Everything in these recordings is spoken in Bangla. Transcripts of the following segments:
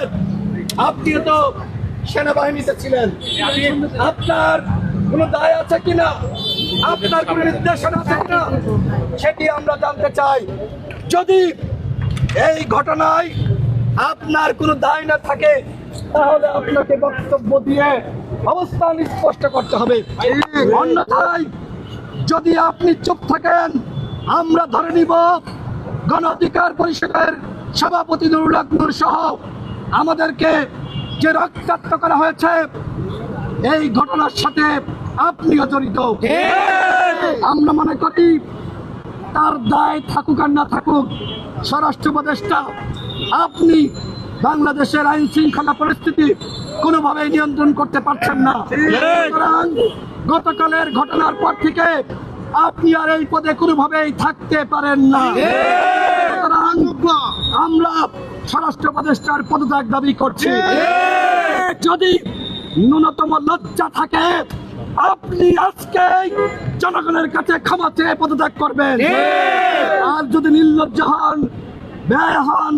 বলছেন আপনিও তো সেনাবাহিনীতে ছিলেন। আপনার কোনো দায় আছে কিনা? আপনার কোনো নির্দেশনা আছে কিনা? সেটি আমরা জানতে চাই। যদি এই ঘটনায় আপনার কোনো দায় না থাকে, তাহলে আপনাকে বক্তব্য দিয়ে অবস্থান স্পষ্ট করতে হবে। অন্যথায় যদি আপনি চুপ থাকেন, আমরা ধরে নিব গণ অধিকার পরিষদের সভাপতি নুরুল আকবর সহ আমাদেরকে যে রক্তাক্ত করা হয়েছে এই ঘটনার সাথে আপনিও জড়িত। আমরা মনে করি তার দায় থাকুক আর না থাকুক স্বরাষ্ট্র উপদেষ্টা আপনি বাংলাদেশের আইন শৃঙ্খলা পরিস্থিতি কোনোভাবেই নিয়ন্ত্রণ করতে পারছেন না। গতকালের ঘটনার পর থেকে আপনি আর এই পদে কোনোভাবেই থাকতে পারেন না। আমরা স্বরাষ্ট্র উপদেষ্টার পদত্যাগ দাবি করছি। যদি ন্যূনতম লজ্জা থাকে, আপনি আজকে জনগণের কাছে ক্ষমা চেয়ে পদত্যাগ করবেন। আর যদি নির্লজ্জ হন, ব্যয় হন,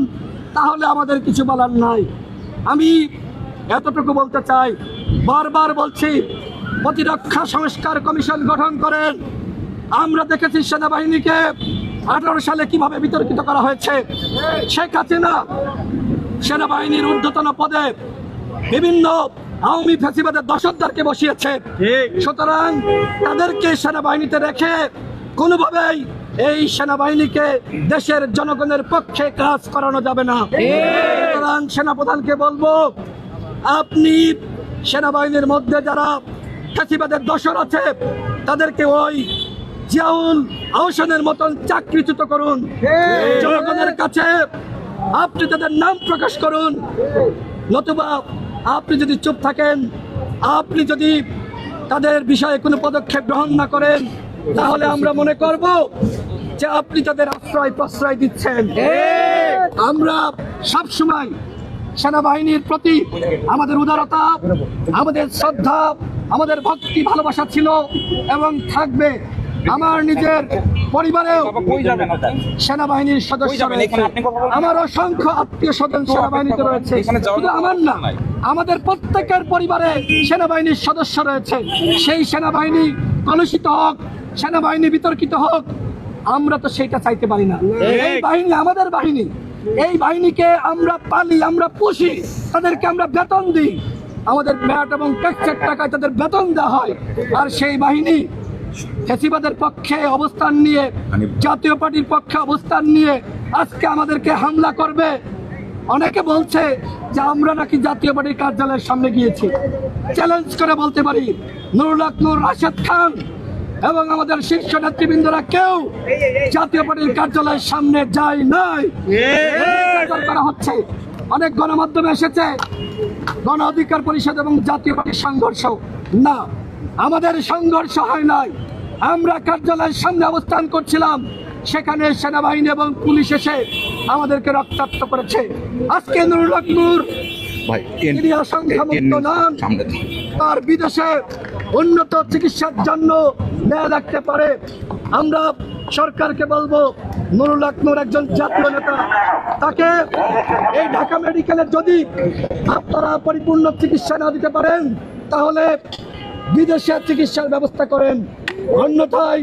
তাহলে আমাদের কিছু বলার নাই। আমি এতটুকু বলতে চাই, বারবার বলছি, প্রতিরক্ষা সংস্কার কমিশন গঠন করেন। আমরা দেখেছি সেনাবাহিনীকে আঠারো সালে কীভাবে বিতর্কিত করা হয়েছে? শেখ হাসিনা সেনাবাহিনীর ঊর্ধ্বতন পদে বিভিন্ন আওয়ামী ফেসিবাদের দশকদারকে বসিয়েছে। সুতরাং তাদেরকে সেনাবাহিনীতে রেখে কোনোভাবেই এই সেনাবাহিনীকে দেশের জনগণের পক্ষে কাজ করানো যাবে না। সুতরাং সেনাপ্রধানকে বলব আপনি সেনাবাহিনীর মধ্যে যারা ফেসিবাদের দশর আছে তাদেরকে ওই জিয়াউল আহসানের মতন চাকরিচ্যুত করুন। জনগণের কাছে আপনি তাদের নাম প্রকাশ করুন। নতুবা আপনি যদি চুপ থাকেন আপনি যদি তাদের বিষয়ে কোনো পদক্ষেপ গ্রহণ না করেন তাহলে আমরা মনে করব যে আপনি তাদের আশ্রয় প্রশ্রয় দিচ্ছেন। আমরা সব সময় সেনাবাহিনীর প্রতি আমাদের উদারতা আমাদের শ্রদ্ধা আমাদের ভক্তি ভালোবাসা ছিল এবং থাকবে। আমার নিজের পরিবারেও সেনাবাহিনীর সদস্য রয়েছে। আমার অসংখ্য আত্মীয় স্বজন সেনাবাহিনীতে রয়েছে। শুধু আমার না আমাদের প্রত্যেকের পরিবারে সেনাবাহিনীর সদস্য রয়েছে। সেই সেনাবাহিনী কলুষিত হোক সেনাবাহিনী বিতর্কিত হোক আমরা তো সেটা চাইতে পারি না। এই বাহিনী আমাদের বাহিনী। এই বাহিনীকে আমরা পালি আমরা পুষি তাদেরকে আমরা বেতন দিই। আমাদের ব্যাট এবং ট্যাক্সের টাকায় তাদের বেতন দেওয়া হয়। আর সেই বাহিনী ফেসিবাদের পক্ষে অবস্থান নিয়ে জাতীয় পার্টির পক্ষে অবস্থান নিয়ে আজকে আমাদেরকে হামলা করবে। অনেকে বলছে যে আমরা নাকি জাতীয় পার্টির কার্যালয়ের সামনে গিয়েছি। চ্যালেঞ্জ করে বলতে পারি নুরুল আকনুর রাশেদ খান এবং আমাদের শীর্ষ নেতৃবৃন্দরা কেউ জাতীয় পার্টির কার্যালয়ের সামনে যায় নাই। করা হচ্ছে। অনেক গণমাধ্যমে এসেছে। গণ অধিকার পরিষদ এবং জাতীয় পার্টির সংঘর্ষ। না। আমাদের সংঘর্ষ হয় নাই। আমরা কার্যালয়ের সামনে অবস্থান করছিলাম। সেখানে সেনাবাহিনী এবং পুলিশ এসে আমাদেরকে রক্তাক্ত করেছে। আজকে নুরুল তিনি নন তার বিদেশে উন্নত চিকিৎসার জন্য নেওয়া রাখতে পারে। আমরা সরকারকে বলব নুরুল আকনুর একজন জাতীয় নেতা। তাকে এই ঢাকা মেডিকেলে যদি আপনারা পরিপূর্ণ চিকিৎসা না দিতে পারেন তাহলে বিদেশে চিকিৎসার ব্যবস্থা করেন। অন্যথায়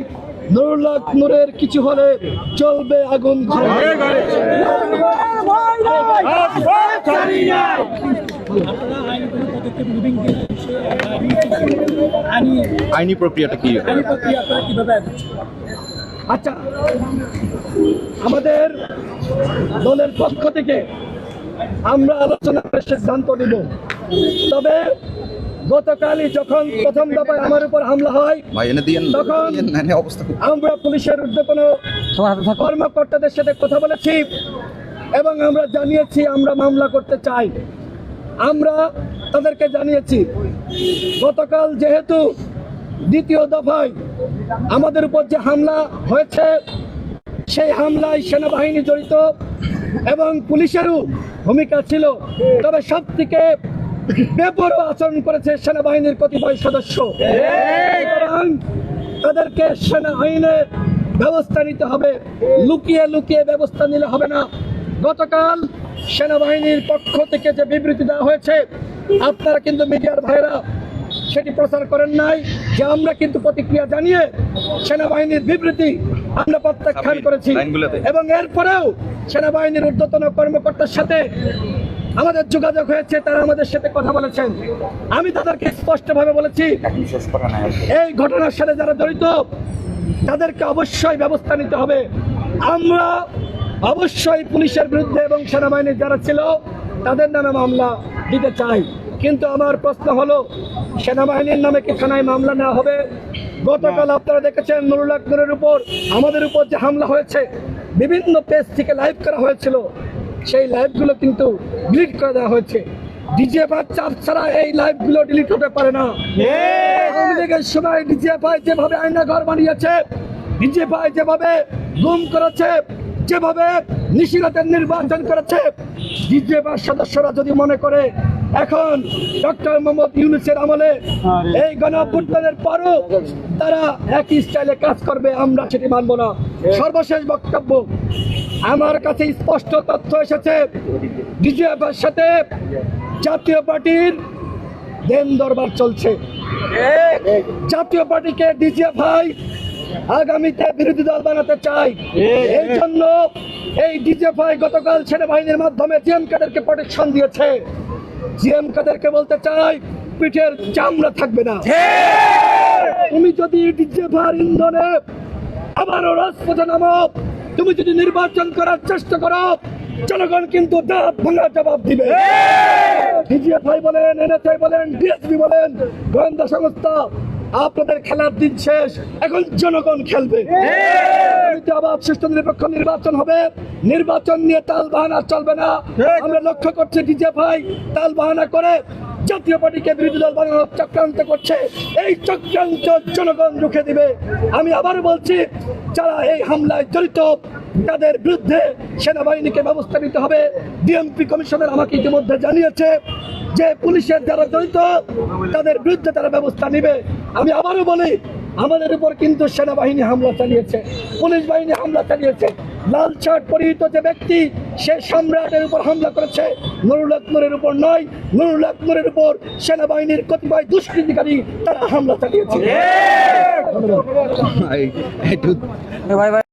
নুরুল আকনুরের কিছু হলে চলবে আগুন ঘরে ঘরে। আইনি প্রক্রিয়াটা কি? আচ্ছা আমাদের দলের পক্ষ থেকে আমরা আলোচনা করে সিদ্ধান্ত নিব। তবে গতকালই যখন প্রথম দফায় আমার উপর হামলা হয় ভাই এনে দিয়ে তখন অবস্থা খুব। আমরা পুলিশের ঊর্ধ্বতন কর্মকর্তাদের সাথে কথা বলেছি এবং আমরা জানিয়েছি আমরা মামলা করতে চাই। আমরা তাদেরকে জানিয়েছি গতকাল যেহেতু দ্বিতীয় দফায় আমাদের উপর যে হামলা হয়েছে সেই হামলায় সেনাবাহিনী জড়িত এবং পুলিশেরও ভূমিকা ছিল। তবে সব থেকে বেপরোয়া আচরণ করেছে সেনাবাহিনীর কতিপয় সদস্য। তাদেরকে সেনা আইনে ব্যবস্থা নিতে হবে। লুকিয়ে লুকিয়ে ব্যবস্থা নিলে হবে না। গতকাল সেনাবাহিনীর পক্ষ থেকে যে বিবৃতি দেওয়া হয়েছে আপনারা কিন্তু মিডিয়ার ভাইরা সেটি প্রচার করেন নাই যে আমরা কিন্তু প্রতিক্রিয়া জানিয়ে সেনাবাহিনীর বিবৃতি আমরা প্রত্যাখ্যান করেছি। এবং এরপরেও সেনাবাহিনীর ঊর্ধ্বতন কর্মকর্তার সাথে আমাদের যোগাযোগ হয়েছে তারা আমাদের সাথে কথা বলেছেন। আমি তাদেরকে স্পষ্টভাবে বলেছি এই ঘটনার সাথে যারা জড়িত তাদেরকে অবশ্যই ব্যবস্থা নিতে হবে। আমরা অবশ্যই পুলিশের বিরুদ্ধে এবং সেনাবাহিনীর যারা ছিল তাদের নামে মামলা দিতে চাই। কিন্তু আমার প্রশ্ন হলো সেনাবাহিনীর নামে কি থানায় মামলা নেওয়া হবে? গতকাল আপনারা দেখেছেন নুরুল আকবরের উপর আমাদের উপর যে হামলা হয়েছে বিভিন্ন পেজ থেকে লাইভ করা হয়েছিল। সেই লাইভগুলো কিন্তু ডিলিট করে দেওয়া হয়েছে। ডিজিএফআই চাপ ছাড়া এই লাইভগুলো ডিলিট হতে পারে না। আওয়ামী লীগের সময় ডিজিএফআই যেভাবে আয়না ঘর বানিয়েছে ডিজিএফআই যেভাবে গুম করেছে যেভাবে নিশিরাতের নির্বাচন করেছে ডিজিএফআই সদস্যরা যদি মনে করে এখন ডক্টর মোহাম্মদ ইউনুসের আমলে এই গণঅভ্যুত্থানের পরও তারা একই স্টাইলে কাজ করবে আমরা সেটি মানব না। সর্বশেষ বক্তব্য আমার কাছে স্পষ্ট তথ্য এসেছে। ডিজিএফের সাথে জাতীয় পার্টির দেন দরবার চলছে। জাতীয় পার্টিকে ডিজিএফআই আগামীতে বিরোধী দল বানাতে চাই এই জন্য এই ডিজিএফআই গতকাল সেনাবাহিনীর মাধ্যমে জিএম কাদেরকে প্রোটেকশন দিয়েছে। জিএম কাদেরকে বলতে চাই, পিঠের চামড়া থাকবে না। তুমি যদি ডিজিএফআর ইন্ধনে আবারও রাজপথে নামো তুমি যদি নির্বাচন করার চেষ্টা করো জনগণ কিন্তু দাঁত ভাঙা জবাব দিবে। ডিজিএফআই বলেন এনএসআই বলেন ডিএসপি বলেন গোয়েন্দা সংস্থা আপনাদের খেলার দিন শেষ এখন জনগণ খেলবে। আবার সুষ্ঠু নিরপেক্ষ নির্বাচন হবে। নির্বাচন নিয়ে তাল বাহানা চলবে না। আমরা লক্ষ্য করছি ডিজিএফআই তাল বাহানা করে জাতীয় পার্টিকে বিরোধী দল বানানোর চক্রান্ত করছে। এই চক্রান্ত জনগণ রুখে দিবে। আমি আবারও বলছি, যারা এই হামলায় জড়িত, তাদের বিরুদ্ধে সেনাবাহিনীকে ব্যবস্থা নিতে হবে। ডিএমপি কমিশনার আমাকে ইতিমধ্যে জানিয়েছে যে পুলিশের যারা জড়িত, তাদের বিরুদ্ধে তারা ব্যবস্থা নেবে। আমি আবারও বলি, আমাদের উপর কিন্তু সেনাবাহিনী হামলা চালিয়েছে। পুলিশ বাহিনী হামলা চালিয়েছে। লাল শার্ট পরিহিত যে ব্যক্তি সে সম্রাটের উপর হামলা করেছে। নুরুল আকমরের উপর নয় নুরুল আকমরের উপর সেনাবাহিনীর কতিপয় দুষ্কৃতিকারী তারা হামলা চালিয়েছে। ভাই ভাই।